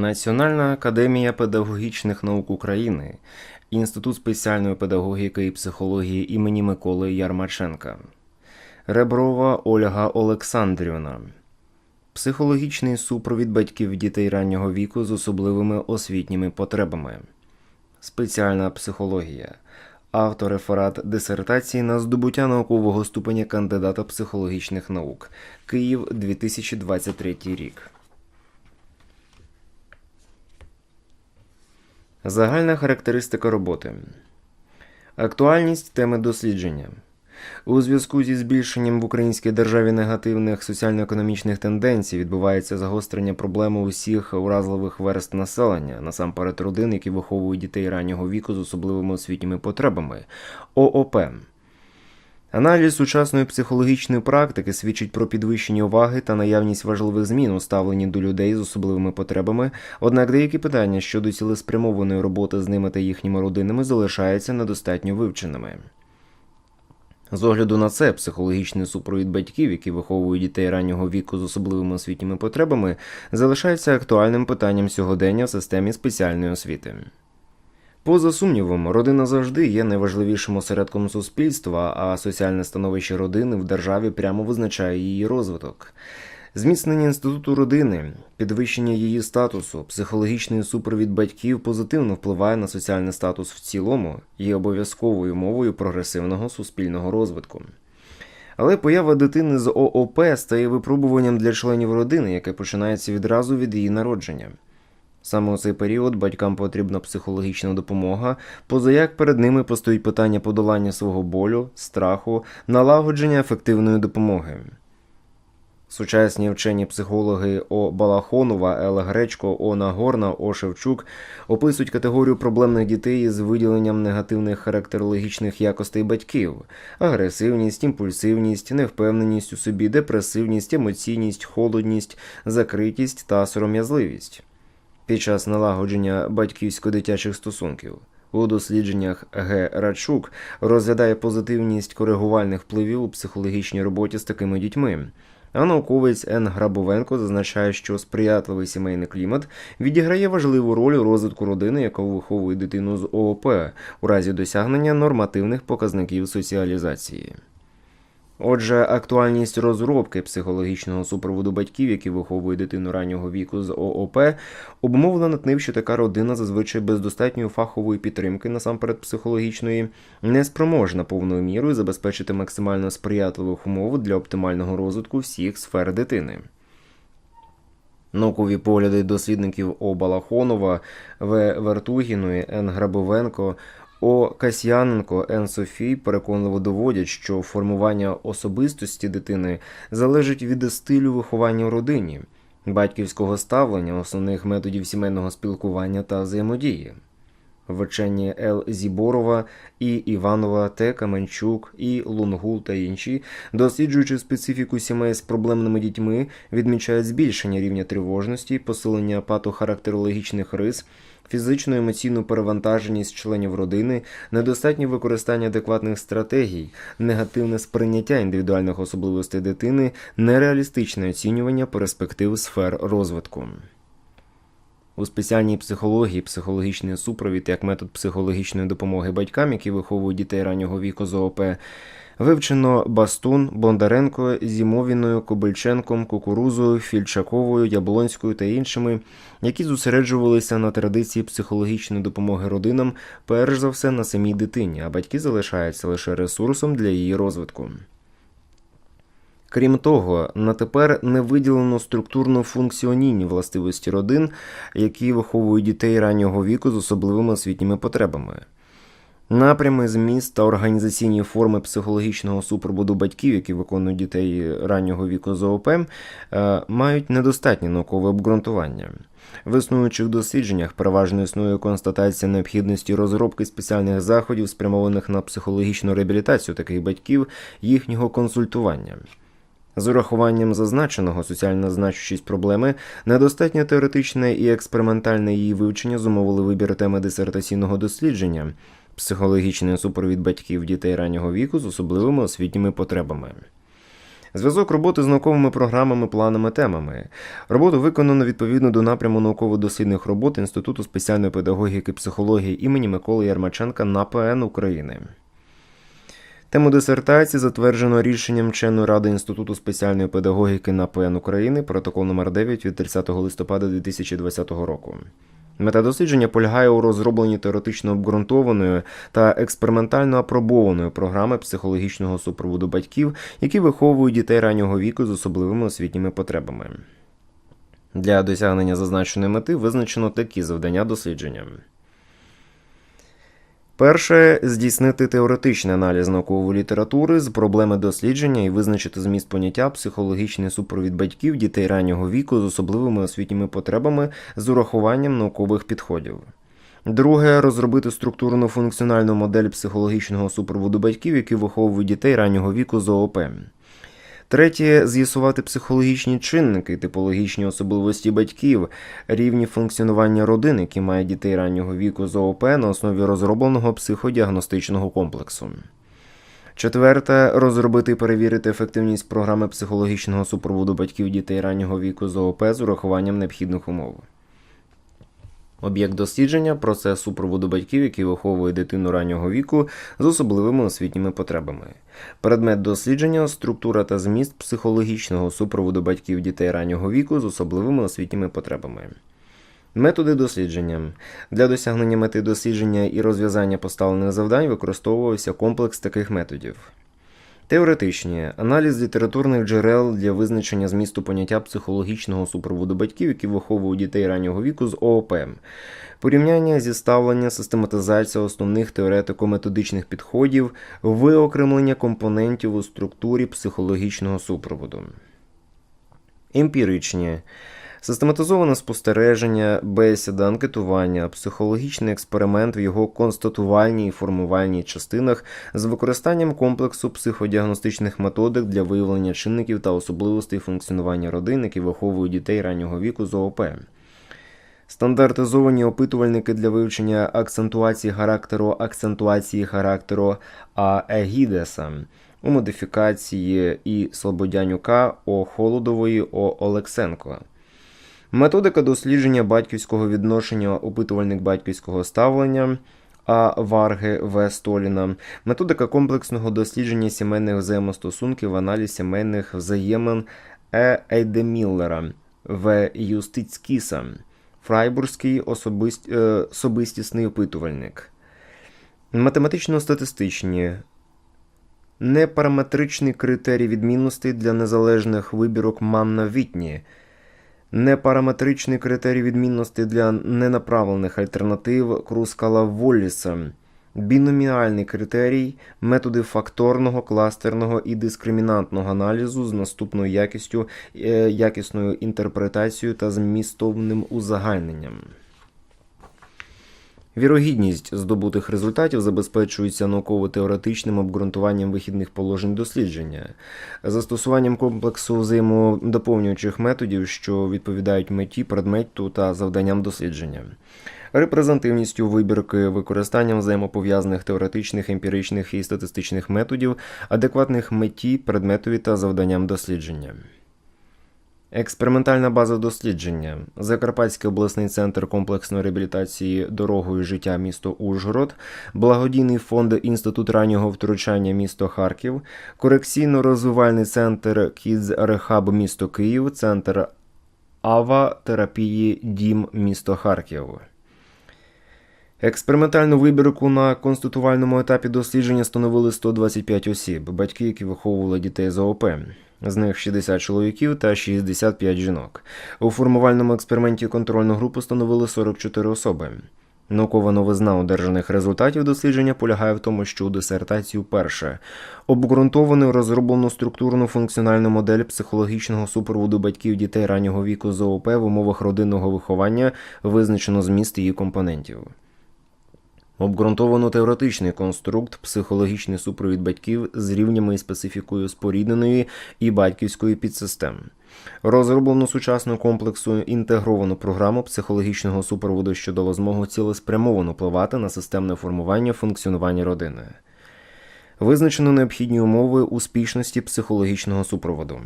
Національна академія педагогічних наук України, Інститут спеціальної педагогіки і психології імені Миколи Ярмаченка, Реброва Ольга Олександрівна, психологічний супровід батьків дітей раннього віку з особливими освітніми потребами, спеціальна психологія, автореферат дисертації на здобуття наукового ступеня кандидата психологічних наук, Київ 2023 рік. Загальна характеристика роботи. Актуальність теми дослідження. У зв'язку зі збільшенням в українській державі негативних соціально-економічних тенденцій відбувається загострення проблеми усіх уразливих верст населення, насамперед родин, які виховують дітей раннього віку з особливими освітніми потребами ООП. Аналіз сучасної психологічної практики свідчить про підвищення уваги та наявність важливих змін у ставленні до людей з особливими потребами, однак деякі питання щодо цілеспрямованої роботи з ними та їхніми родинами залишаються недостатньо вивченими. З огляду на це, психологічний супровід батьків, які виховують дітей раннього віку з особливими освітніми потребами, залишається актуальним питанням сьогодення в системі спеціальної освіти. Поза сумнівом, родина завжди є найважливішим осередком суспільства, а соціальне становище родини в державі прямо визначає її розвиток. Зміцнення інституту родини, підвищення її статусу, психологічний супровід батьків позитивно впливає на соціальний статус в цілому і обов'язковою мовою прогресивного суспільного розвитку. Але поява дитини з ООП стає випробуванням для членів родини, яке починається відразу від її народження. Саме у цей період батькам потрібна психологічна допомога, позаяк перед ними постоїть питання подолання свого болю, страху, налагодження ефективної допомоги. Сучасні вчені психологи О. Балахонова, Ел Гречко, О. Нагорна, О. Шевчук описують категорію проблемних дітей з виділенням негативних характерологічних якостей батьків: агресивність, імпульсивність, невпевненість у собі, депресивність, емоційність, холодність, закритість та сором'язливість під час налагодження батьківсько-дитячих стосунків. У дослідженнях Г. Рачук розглядає позитивність коригувальних впливів у психологічній роботі з такими дітьми. А науковець Н. Грабовенко зазначає, що сприятливий сімейний клімат відіграє важливу роль у розвитку родини, яка виховує дитину з ООП у разі досягнення нормативних показників соціалізації. Отже, актуальність розробки психологічного супроводу батьків, які виховують дитину раннього віку з ООП, обумовлена тим, що така родина зазвичай без достатньої фахової підтримки, насамперед психологічної, не спроможна повною мірою забезпечити максимально сприятливих умов для оптимального розвитку всіх сфер дитини. Наукові погляди дослідників О. Балахонова, В. Вертугіної, Н. Грабовенко о. Касьяненко Н. Софій переконливо доводять, що формування особистості дитини залежить від стилю виховання в родині, батьківського ставлення, основних методів сімейного спілкування та взаємодії. Вчені Л. Зіборова і Іванова, Т. Каменчук, і Лунгул та інші, досліджуючи специфіку сімей з проблемними дітьми, відмічають збільшення рівня тривожності, посилення патохарактерологічних рис фізичну емоційну перевантаженість членів родини, недостатнє використання адекватних стратегій, негативне сприйняття індивідуальних особливостей дитини, нереалістичне оцінювання перспектив сфер розвитку. У спеціальній психології психологічний супровід як метод психологічної допомоги батькам, які виховують дітей раннього віку з ООП, Вивчено Бастун, Бондаренко, Зімовіною, Кобильченком, Кукурузою, Фільчаковою, Яблонською та іншими, які зосереджувалися на традиції психологічної допомоги родинам, перш за все на самій дитині, а батьки залишаються лише ресурсом для її розвитку. Крім того, на тепер не виділено структурно функціонійні властивості родин, які виховують дітей раннього віку з особливими освітніми потребами. Напрями, зміст та організаційні форми психологічного супроводу батьків, які виконують дітей раннього віку з ООП, е, мають недостатнє наукове обґрунтування. В існуючих дослідженнях переважно існує констатація необхідності розробки спеціальних заходів, спрямованих на психологічну реабілітацію таких батьків, їхнього консультування. З урахуванням зазначеного соціальна значущість проблеми, недостатньо теоретичне і експериментальне її вивчення зумовили вибір теми дисертаційного дослідження психологічний супровід батьків дітей раннього віку з особливими освітніми потребами. Зв'язок роботи з науковими програмами, планами, темами. Роботу виконано відповідно до напряму науково-дослідних робот Інституту спеціальної педагогіки і психології імені Миколи Ярмаченка НАПН України. Тему дисертації затверджено рішенням Вченої ради Інституту спеціальної педагогіки НАПН України, протокол номер 9 від 30 листопада 2020 року. Мета дослідження полягає у розробленні теоретично обґрунтованої та експериментально апробованої програми психологічного супроводу батьків, які виховують дітей раннього віку з особливими освітніми потребами. Для досягнення зазначеної мети визначено такі завдання дослідження. Перше здійснити теоретичний аналіз наукової літератури з проблеми дослідження і визначити зміст поняття психологічний супровід батьків дітей раннього віку з особливими освітніми потребами з урахуванням наукових підходів. Друге розробити структурно функціональну модель психологічного супроводу батьків, які виховують дітей раннього віку з ООП. Третє з'ясувати психологічні чинники, типологічні особливості батьків, рівні функціонування родин, які має дітей раннього віку з ООП на основі розробленого психодіагностичного комплексу. Четверте розробити і перевірити ефективність програми психологічного супроводу батьків дітей раннього віку з ООП з урахуванням необхідних умов. Об'єкт дослідження процес супроводу батьків, які виховують дитину раннього віку з особливими освітніми потребами. Предмет дослідження структура та зміст психологічного супроводу батьків дітей раннього віку з особливими освітніми потребами. Методи дослідження для досягнення мети дослідження і розв'язання поставлених завдань використовувався комплекс таких методів. Теоретичні. Аналіз літературних джерел для визначення змісту поняття психологічного супроводу батьків, які виховують дітей раннього віку з ООП, порівняння зіставлення, систематизація основних теоретико-методичних підходів, виокремлення компонентів у структурі психологічного супроводу. Емпіричні Систематизоване спостереження, бесіда, анкетування, психологічний експеримент в його констатувальній і формувальній частинах з використанням комплексу психодіагностичних методик для виявлення чинників та особливостей функціонування родин, які виховують дітей раннього віку з ООП. Стандартизовані опитувальники для вивчення акцентуації характеру, акцентуації характеру А. Егідеса у модифікації І. Слободянюка О. Холодової О. Олексенко. Методика дослідження батьківського відношення, опитувальник батьківського ставлення А. Варги В. Століна, методика комплексного дослідження сімейних взаємостосунків, аналіз сімейних взаємин Е. Ейдеміллера В. Юстицькіса, Фрайбурзький особист... е, особистісний опитувальник, математично-статистичні. Непараметричний критерій відмінностей для незалежних вибірок Манна Вітні – непараметричний критерій відмінності для ненаправлених альтернатив Крускала Волліса, біноміальний критерій, методи факторного, кластерного і дискримінантного аналізу з наступною якістю, е, якісною інтерпретацією та змістовним узагальненням. Вірогідність здобутих результатів забезпечується науково-теоретичним обґрунтуванням вихідних положень дослідження, застосуванням комплексу взаємодоповнюючих методів, що відповідають меті, предмету та завданням дослідження, репрезентативністю вибірки, використанням взаємопов'язаних теоретичних, емпіричних і статистичних методів, адекватних меті, предметові та завданням дослідження. Експериментальна база дослідження. Закарпатський обласний центр комплексної реабілітації дорогою життя місто Ужгород, благодійний фонд Інститут раннього втручання місто Харків, корекційно-розвивальний центр Kids Rehab місто Київ, центр АВА терапії Дім місто Харків. Експериментальну вибірку на конститувальному етапі дослідження становили 125 осіб, батьки, які виховували дітей з ООП. З них 60 чоловіків та 65 жінок. У формувальному експерименті контрольну групу становили 44 особи. Наукова новизна одержаних результатів дослідження полягає в тому, що у дисертацію перше обґрунтовану розроблену структурну функціональну модель психологічного супроводу батьків дітей раннього віку з ООП в умовах родинного виховання визначено зміст її компонентів. Обґрунтовано теоретичний конструкт, психологічний супровід батьків з рівнями і специфікою спорідненої і батьківської підсистем. Розроблено сучасну комплексу інтегровану програму психологічного супроводу, що дало змогу цілеспрямовано впливати на системне формування функціонування родини. Визначено необхідні умови успішності психологічного супроводу.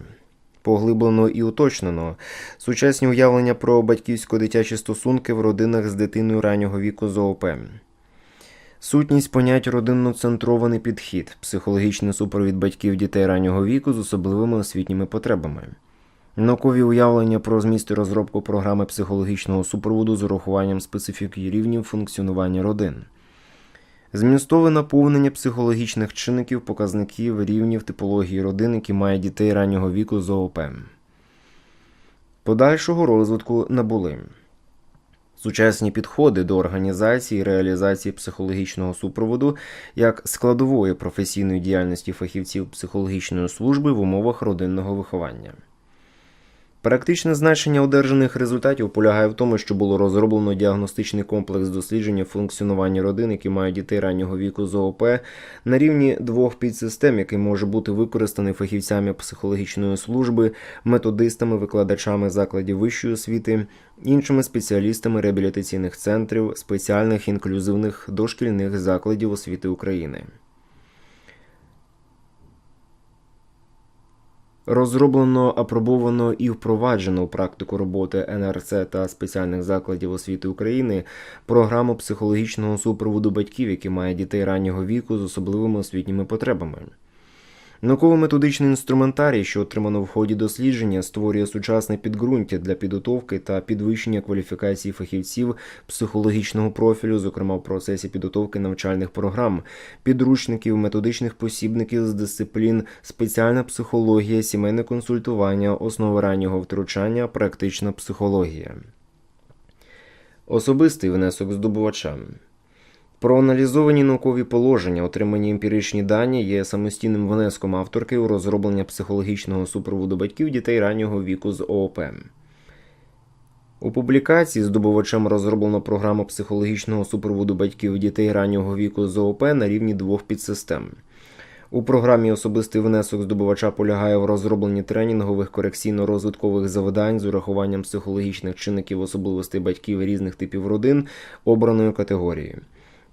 Поглиблено і уточнено сучасні уявлення про батьківсько-дитячі стосунки в родинах з дитиною раннього віку з ООП. Сутність понять родинно-центрований підхід, психологічний супровід батьків дітей раннього віку з особливими освітніми потребами. Наукові уявлення про зміст і розробку програми психологічного супроводу з урахуванням специфіки рівнів функціонування родин. Змістове наповнення психологічних чинників, показників, рівнів типології родин, які мають дітей раннього віку з ООП. Подальшого розвитку набули сучасні підходи до організації і реалізації психологічного супроводу як складової професійної діяльності фахівців психологічної служби в умовах родинного виховання. Практичне значення одержаних результатів полягає в тому, що було розроблено діагностичний комплекс дослідження функціонування родин, які мають дітей раннього віку з ООП, на рівні двох підсистем, який може бути використаний фахівцями психологічної служби, методистами, викладачами закладів вищої освіти, іншими спеціалістами реабілітаційних центрів, спеціальних інклюзивних дошкільних закладів освіти України. Розроблено, апробовано і впроваджено у практику роботи НРЦ та спеціальних закладів освіти України програму психологічного супроводу батьків, які мають дітей раннього віку з особливими освітніми потребами. Науково-методичний інструментарій, що отримано в ході дослідження, створює сучасне підґрунтя для підготовки та підвищення кваліфікації фахівців психологічного профілю, зокрема в процесі підготовки навчальних програм, підручників, методичних посібників з дисциплін, спеціальна психологія, сімейне консультування, основи раннього втручання, практична психологія. Особистий внесок здобувача. Проаналізовані наукові положення, отримані емпіричні дані є самостійним внеском авторки у розроблення психологічного супроводу батьків дітей раннього віку з ООП. У публікації здобувачем розроблено програму психологічного супроводу батьків дітей раннього віку з ООП на рівні двох підсистем. У програмі особистий внесок здобувача полягає в розробленні тренінгових корекційно-розвиткових завдань з урахуванням психологічних чинників особливостей батьків різних типів родин обраної категорії.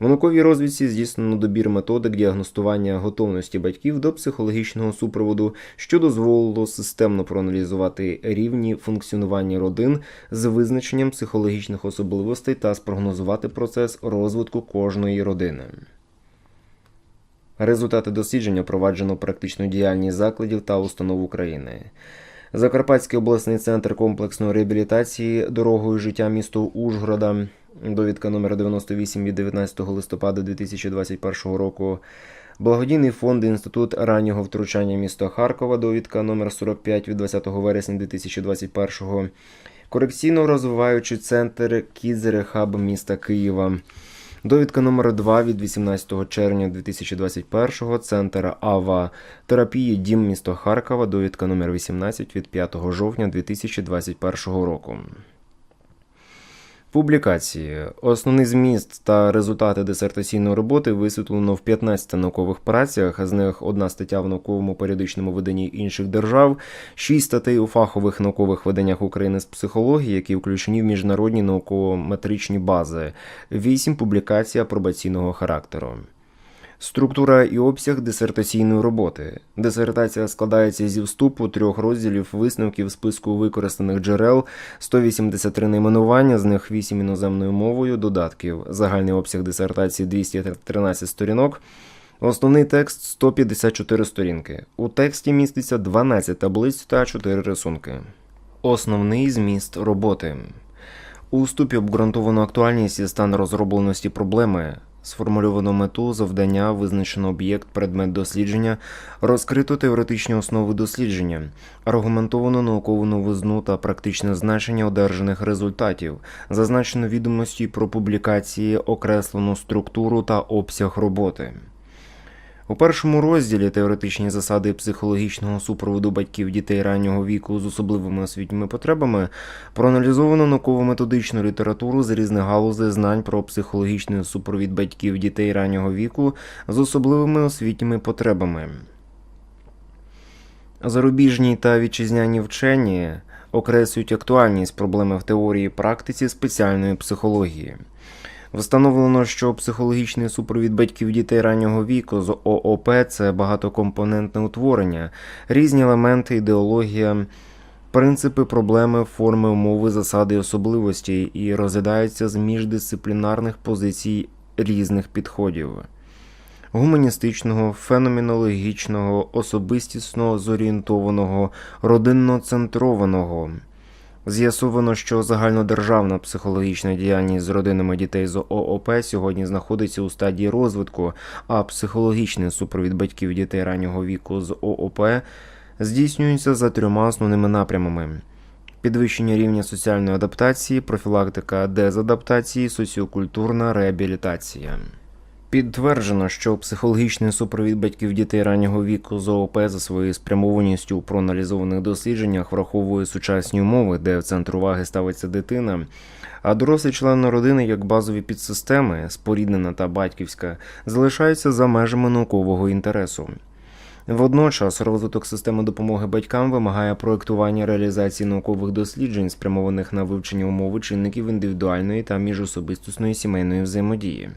В науковій розвідці здійснено добір методик діагностування готовності батьків до психологічного супроводу, що дозволило системно проаналізувати рівні функціонування родин з визначенням психологічних особливостей та спрогнозувати процес розвитку кожної родини. Результати дослідження проваджено практичну діяльність закладів та установ України. Закарпатський обласний центр комплексної реабілітації дорогою життя місто Ужгорода. Довідка номер 98 від 19 листопада 2021 року. Благодійний фонд Інститут раннього втручання міста Харкова. Довідка номер 45 від 20 вересня 2021 Корекційно розвиваючий центр Кідзерехаб міста Києва. Довідка номер 2 від 18 червня 2021 Центр АВА терапії Дім місто Харкова. Довідка номер 18 від 5 жовтня 2021 року. Публікації. Основний зміст та результати дисертаційної роботи висвітлено в 15 наукових працях, з них одна стаття в науковому періодичному виданні інших держав, шість статей у фахових наукових виданнях України з психології, які включені в міжнародні науково-метричні бази, вісім публікацій апробаційного характеру. Структура і обсяг дисертаційної роботи. Дисертація складається зі вступу трьох розділів висновків списку використаних джерел, 183 найменування, з них 8 іноземною мовою, додатків. Загальний обсяг дисертації 213 сторінок. Основний текст 154 сторінки. У тексті міститься 12 таблиць та 4 рисунки. Основний зміст роботи. У вступі обґрунтовано актуальність і стан розробленості проблеми, сформульовано мету, завдання, визначено об'єкт, предмет дослідження, розкрито теоретичні основи дослідження, аргументовано наукову новизну та практичне значення одержаних результатів, зазначено відомості про публікації, окреслено структуру та обсяг роботи. У першому розділі теоретичні засади психологічного супроводу батьків дітей раннього віку з особливими освітніми потребами проаналізовано науково-методичну літературу з різних галузей знань про психологічний супровід батьків дітей раннього віку з особливими освітніми потребами. Зарубіжні та вітчизняні вчені окреслюють актуальність проблеми в теорії і практиці спеціальної психології. Встановлено, що психологічний супровід батьків дітей раннього віку з ООП це багатокомпонентне утворення, різні елементи, ідеологія, принципи, проблеми, форми, умови, засади, особливості і розглядаються з міждисциплінарних позицій різних підходів. Гуманістичного, феноменологічного, особистісно зорієнтованого, родинно-центрованого. З'ясовано, що загальнодержавна психологічна діяльність з родинами дітей з ООП сьогодні знаходиться у стадії розвитку, а психологічний супровід батьків дітей раннього віку з ООП здійснюється за трьома основними напрямами: підвищення рівня соціальної адаптації, профілактика дезадаптації, соціокультурна реабілітація. Підтверджено, що психологічний супровід батьків дітей раннього віку з ООП за своєю спрямованістю у проаналізованих дослідженнях враховує сучасні умови, де в центр уваги ставиться дитина, а дорослі члени родини як базові підсистеми, споріднена та батьківська, залишаються за межами наукового інтересу. Водночас розвиток системи допомоги батькам вимагає проектування реалізації наукових досліджень, спрямованих на вивчення умови чинників індивідуальної та міжособистісної сімейної взаємодії.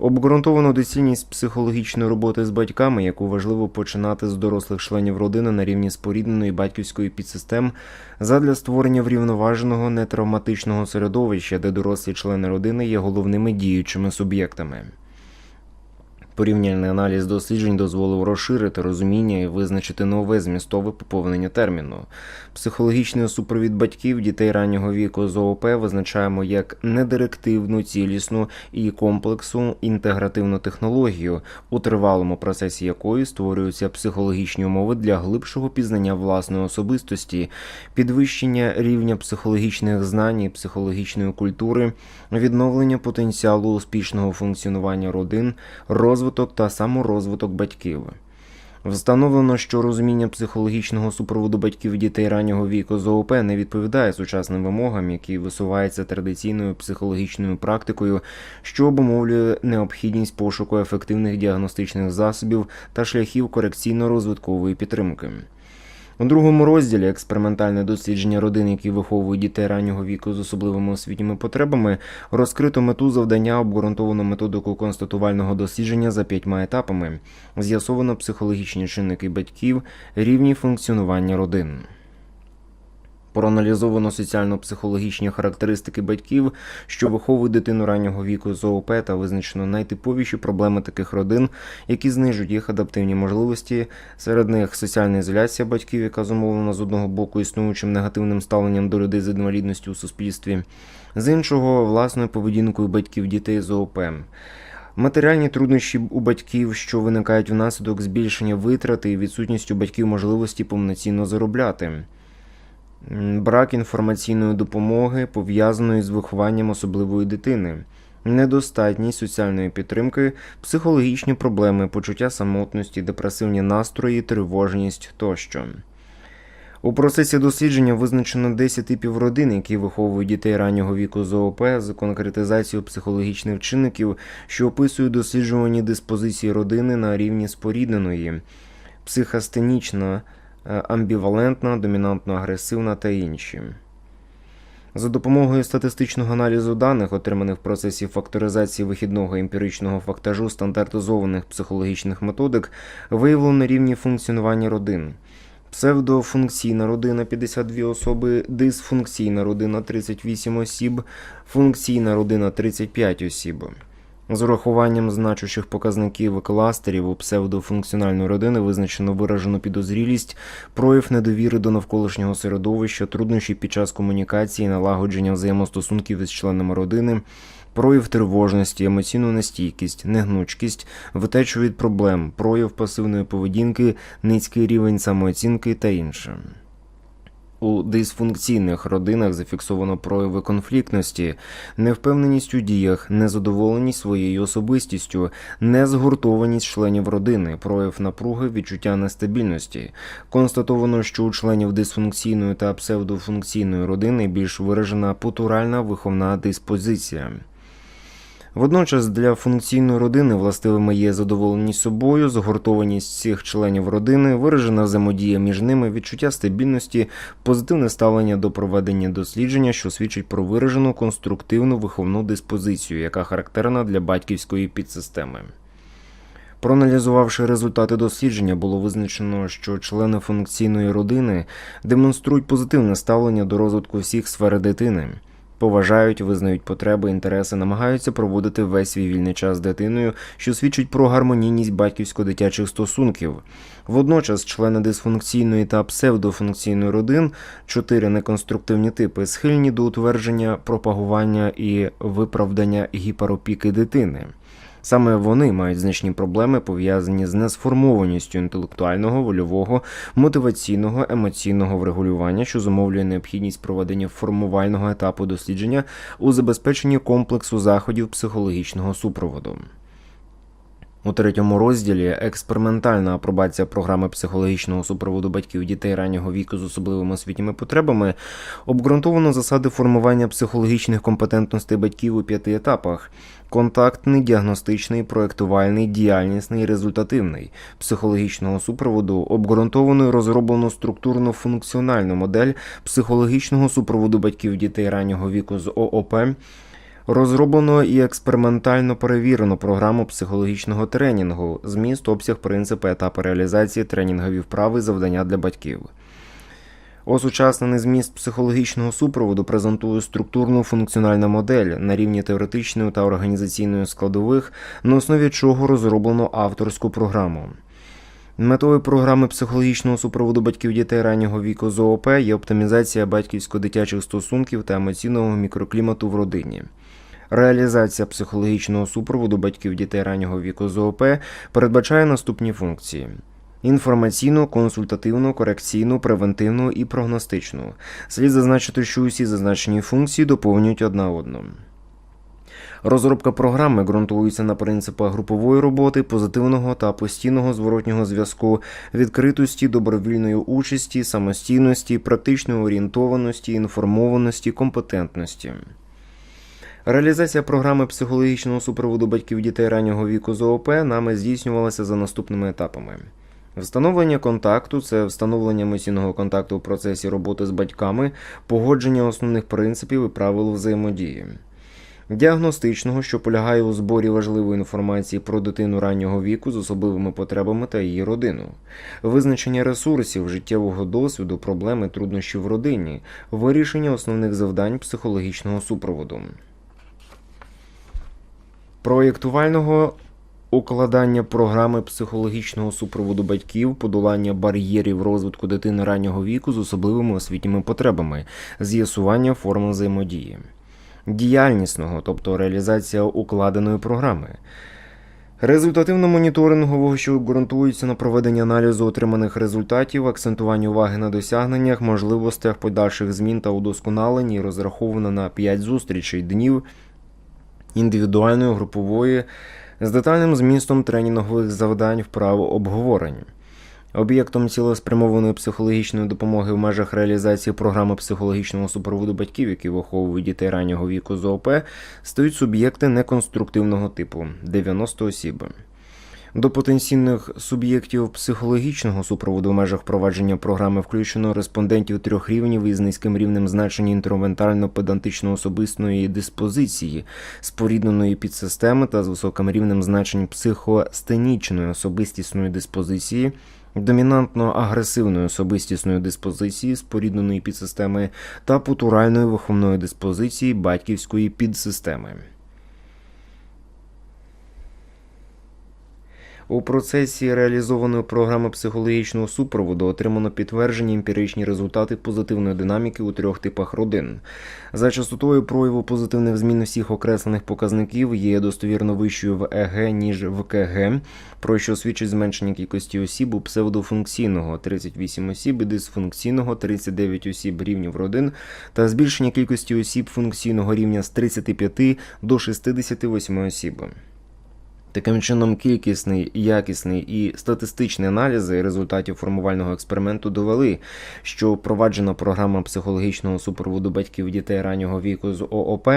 Обґрунтовану доцільність психологічної роботи з батьками, яку важливо починати з дорослих членів родини на рівні спорідненої батьківської підсистем, задля створення врівноваженого нетравматичного середовища, де дорослі члени родини є головними діючими суб'єктами. Порівняльний аналіз досліджень дозволив розширити розуміння і визначити нове змістове поповнення терміну. Психологічний супровід батьків дітей раннього віку з ООП визначаємо як недирективну, цілісну і комплексу інтегративну технологію, у тривалому процесі якої створюються психологічні умови для глибшого пізнання власної особистості, підвищення рівня психологічних знань і психологічної культури, відновлення потенціалу успішного функціонування родин, розвиток та саморозвиток батьків. Встановлено, що розуміння психологічного супроводу батьків дітей раннього віку з ООП не відповідає сучасним вимогам, які висуваються традиційною психологічною практикою, що обумовлює необхідність пошуку ефективних діагностичних засобів та шляхів корекційно-розвиткової підтримки. У другому розділі експериментальне дослідження родин, які виховують дітей раннього віку з особливими освітніми потребами, розкрито мету завдання обґрунтовану методику констатувального дослідження за п'ятьма етапами, з'ясовано психологічні чинники батьків, рівні функціонування родин. Проаналізовано соціально-психологічні характеристики батьків, що виховують дитину раннього віку з ООП та визначено найтиповіші проблеми таких родин, які знижують їх адаптивні можливості. Серед них соціальна ізоляція батьків, яка зумовлена з одного боку існуючим негативним ставленням до людей з інвалідністю у суспільстві, з іншого власною поведінкою батьків дітей з ООП. Матеріальні труднощі у батьків, що виникають внаслідок збільшення витрати і відсутністю батьків можливості повноцінно заробляти. Брак інформаційної допомоги пов'язаної з вихованням особливої дитини, недостатність соціальної підтримки, психологічні проблеми, почуття самотності, депресивні настрої, тривожність тощо. У процесі дослідження визначено 10 типів родин, які виховують дітей раннього віку з ООП з конкретизацією психологічних чинників, що описують досліджувані диспозиції родини на рівні спорідненої, психостенічна, амбівалентна, домінантно-агресивна та інші. За допомогою статистичного аналізу даних, отриманих в процесі факторизації вихідного емпіричного фактажу стандартизованих психологічних методик, виявлено рівні функціонування родин. Псевдофункційна родина 52 особи, дисфункційна родина 38 осіб, функційна родина 35 осіб. З урахуванням значущих показників кластерів у псевдофункціональної родини визначено виражену підозрілість, прояв недовіри до навколишнього середовища, труднощі під час комунікації, налагодження взаємостосунків із членами родини, прояв тривожності, емоційну нестійкість, негнучкість, втечу від проблем, прояв пасивної поведінки, низький рівень самооцінки та інше. У дисфункційних родинах зафіксовано прояви конфліктності, невпевненість у діях, незадоволеність своєю особистістю, незгуртованість членів родини, прояв напруги, відчуття нестабільності. Констатовано, що у членів дисфункційної та псевдофункційної родини більш виражена потуральна виховна диспозиція. Водночас для функційної родини властивими є задоволеність собою, згуртованість всіх членів родини, виражена взаємодія між ними, відчуття стабільності, позитивне ставлення до проведення дослідження, що свідчить про виражену конструктивну виховну диспозицію, яка характерна для батьківської підсистеми. Проаналізувавши результати дослідження, було визначено, що члени функційної родини демонструють позитивне ставлення до розвитку всіх сфер дитини, поважають, визнають потреби, інтереси, намагаються проводити весь свій вільний час з дитиною, що свідчить про гармонійність батьківсько-дитячих стосунків. Водночас, члени дисфункційної та псевдофункційної родин, чотири неконструктивні типи, схильні до утвердження, пропагування і виправдання гіперопіки дитини. Саме вони мають значні проблеми, пов'язані з несформованістю інтелектуального, вольового, мотиваційного, емоційного врегулювання, що зумовлює необхідність проведення формувального етапу дослідження у забезпеченні комплексу заходів психологічного супроводу. У третьому розділі експериментальна апробація програми психологічного супроводу батьків дітей раннього віку з особливими освітніми потребами обґрунтовано засади формування психологічних компетентностей батьків у п'яти етапах: контактний, діагностичний, проєктувальний, діяльнісний, результативний психологічного супроводу обґрунтовано і розроблено структурно функціональну модель психологічного супроводу батьків дітей раннього віку з ООП. Розроблено і експериментально перевірено програму психологічного тренінгу, зміст, обсяг, принципи, етапи реалізації, тренінгові вправи, завдання для батьків. Осучаснений зміст психологічного супроводу презентує структурну функціональну модель на рівні теоретичної та організаційної складових, на основі чого розроблено авторську програму. Метою програми психологічного супроводу батьків дітей раннього віку з ООП є оптимізація батьківсько-дитячих стосунків та емоційного мікроклімату в родині. Реалізація психологічного супроводу батьків дітей раннього віку з ООП передбачає наступні функції: інформаційну, консультативну, корекційну, превентивну і прогностичну. Слід зазначити, що усі зазначені функції доповнюють одна одну. Розробка програми ґрунтується на принципах групової роботи, позитивного та постійного зворотнього зв'язку, відкритості, добровільної участі, самостійності, практичної орієнтованості, інформованості, компетентності. Реалізація програми психологічного супроводу батьків дітей раннього віку з ООП нами здійснювалася за наступними етапами. Встановлення контакту це встановлення емоційного контакту в процесі роботи з батьками, погодження основних принципів і правил взаємодії. Діагностичного, що полягає у зборі важливої інформації про дитину раннього віку з особливими потребами та її родину, визначення ресурсів, життєвого досвіду, проблеми, труднощів в родині, вирішення основних завдань психологічного супроводу проєктувального укладання програми психологічного супроводу батьків, подолання бар'єрів розвитку дитини раннього віку з особливими освітніми потребами, з'ясування форми взаємодії, діяльнісного, тобто реалізація укладеної програми. Результативно-моніторингового, що ґрунтується на проведенні аналізу отриманих результатів, акцентуванні уваги на досягненнях, можливостях подальших змін та удосконалень і розраховано на 5 зустрічей днів індивідуальної, групової, з детальним змістом тренінгових завдань вправ обговорень. Об'єктом цілеспрямованої психологічної допомоги в межах реалізації програми психологічного супроводу батьків, які виховують дітей раннього віку з ООП, стають суб'єкти неконструктивного типу 90 осіб. До потенційних суб'єктів психологічного супроводу в межах провадження програми включено респондентів трьох рівнів із низьким рівнем значення інтервентально-педантично-особистої диспозиції, спорідненої підсистеми та з високим рівнем значень психостенічної особистісної диспозиції. Домінантно-агресивної особистісної диспозиції спорідненої підсистеми та путуральної виховної диспозиції батьківської підсистеми. У процесі реалізованої програми психологічного супроводу отримано підтверджені емпіричні результати позитивної динаміки у трьох типах родин. За частотою прояву позитивних змін всіх окреслених показників є достовірно вищою в ЕГ, ніж в КГ, про що свідчить зменшення кількості осіб у псевдофункційного 38 осіб і дисфункційного 39 осіб рівнів родин та збільшення кількості осіб функційного рівня з 35 до 68 осіб. Таким чином, кількісний, якісний і статистичний аналізи результатів формувального експерименту довели, що впроваджена програма психологічного супроводу батьків дітей раннього віку з ООП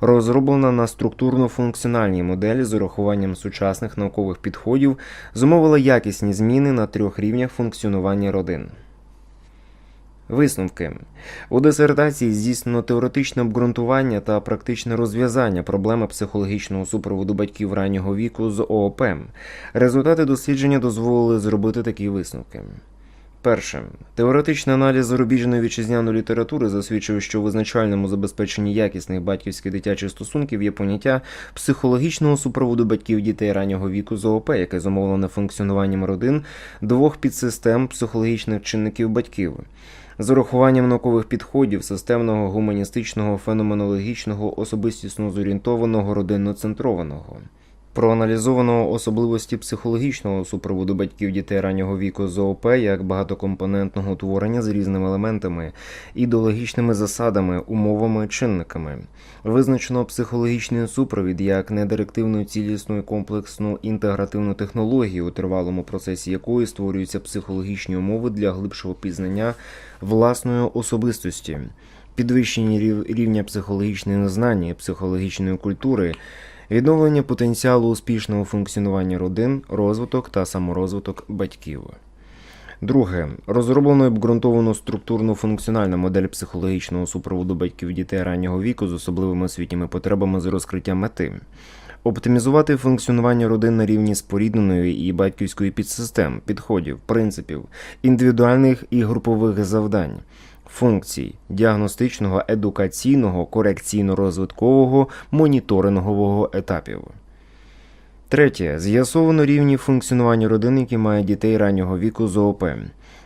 розроблена на структурно-функціональній моделі з урахуванням сучасних наукових підходів, зумовила якісні зміни на трьох рівнях функціонування родин. Висновки у дисертації здійснено теоретичне обґрунтування та практичне розв'язання проблеми психологічного супроводу батьків раннього віку з ООП. Результати дослідження дозволили зробити такі висновки. Перше, теоретичний аналіз зарубіжної вітчизняної літератури засвідчив, що визначальним у забезпеченні якісних батьківських дитячих стосунків є поняття психологічного супроводу батьків дітей раннього віку з яке зумовлене функціонуванням родин двох підсистем психологічних чинників батьків. З урахуванням наукових підходів, системного, гуманістичного, феноменологічного, особистісно зорієнтованого, родинно-центрованого. Проаналізовано особливості психологічного супроводу батьків дітей раннього віку з ООП як багатокомпонентного утворення з різними елементами, ідеологічними засадами, умовами, чинниками. Визначено психологічний супровід як недирективну цілісну і комплексну інтегративну технологію, у тривалому процесі якої створюються психологічні умови для глибшого пізнання власної особистості, підвищення рів- рівня психологічних знань і психологічної культури. Відновлення потенціалу успішного функціонування родин, розвиток та саморозвиток батьків. Друге. Розроблено і обґрунтовано структурно функціональна модель психологічного супроводу батьків дітей раннього віку з особливими освітніми потребами з розкриття мети. Оптимізувати функціонування родин на рівні спорідненої і батьківської підсистем, підходів, принципів, індивідуальних і групових завдань, функцій діагностичного, едукаційного, корекційно-розвиткового, моніторингового етапів. Третє. З'ясовано рівні функціонування родин, які мають дітей раннього віку з ООП.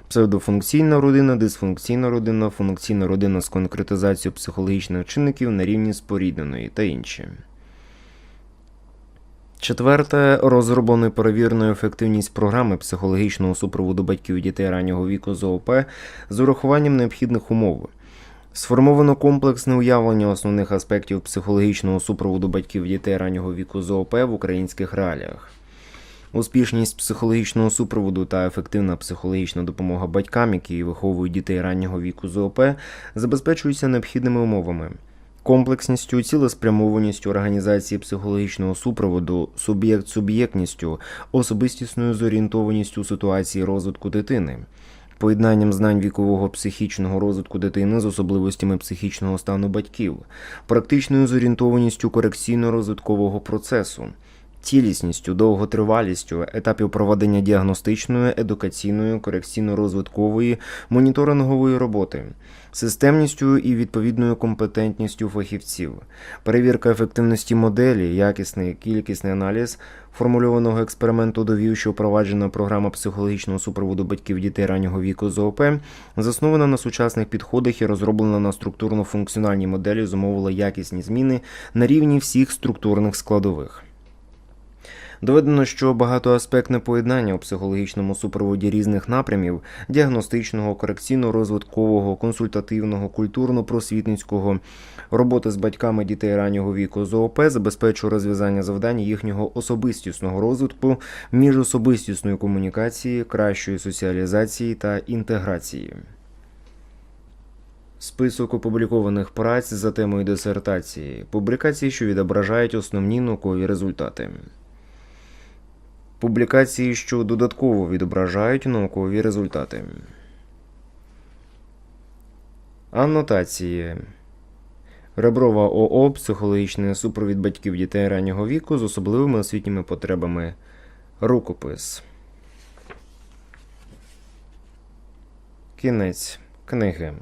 Псевдофункційна родина, дисфункційна родина, функційна родина з конкретизацією психологічних чинників на рівні спорідненої та інші. Четверте. Розроблено перевірено ефективність програми психологічного супроводу батьків і дітей раннього віку з ООП з урахуванням необхідних умов. Сформовано комплексне уявлення основних аспектів психологічного супроводу батьків і дітей раннього віку з ООП в українських реаліях. Успішність психологічного супроводу та ефективна психологічна допомога батькам, які виховують дітей раннього віку з ООП, забезпечуються необхідними умовами. Комплексністю, цілеспрямованістю організації психологічного супроводу, суб'єкт-суб'єктністю, особистісною зорієнтованістю ситуації розвитку дитини, поєднанням знань вікового психічного розвитку дитини з особливостями психічного стану батьків, практичною зорієнтованістю корекційно-розвиткового процесу, цілісністю, довготривалістю етапів проведення діагностичної, едукаційної, корекційно-розвиткової, моніторингової роботи, системністю і відповідною компетентністю фахівців, перевірка ефективності моделі, якісний кількісний аналіз формульованого експерименту довів, що впроваджена програма психологічного супроводу батьків дітей раннього віку з ООП заснована на сучасних підходах і розроблена на структурно-функціональній моделі, зумовила якісні зміни на рівні всіх структурних складових. Доведено, що багатоаспектне поєднання у психологічному супроводі різних напрямів діагностичного, корекційно-розвиткового, консультативного, культурно-просвітницького, роботи з батьками дітей раннього віку з ООП забезпечує розв'язання завдань їхнього особистісного розвитку, міжособистісної комунікації, кращої соціалізації та інтеграції. Список опублікованих праць за темою дисертації, публікації, що відображають основні наукові результати. Публікації, що додатково відображають наукові результати. Аннотації. Реброва ОО психологічний супровід батьків дітей раннього віку з особливими освітніми потребами. Рукопис. Кінець книги.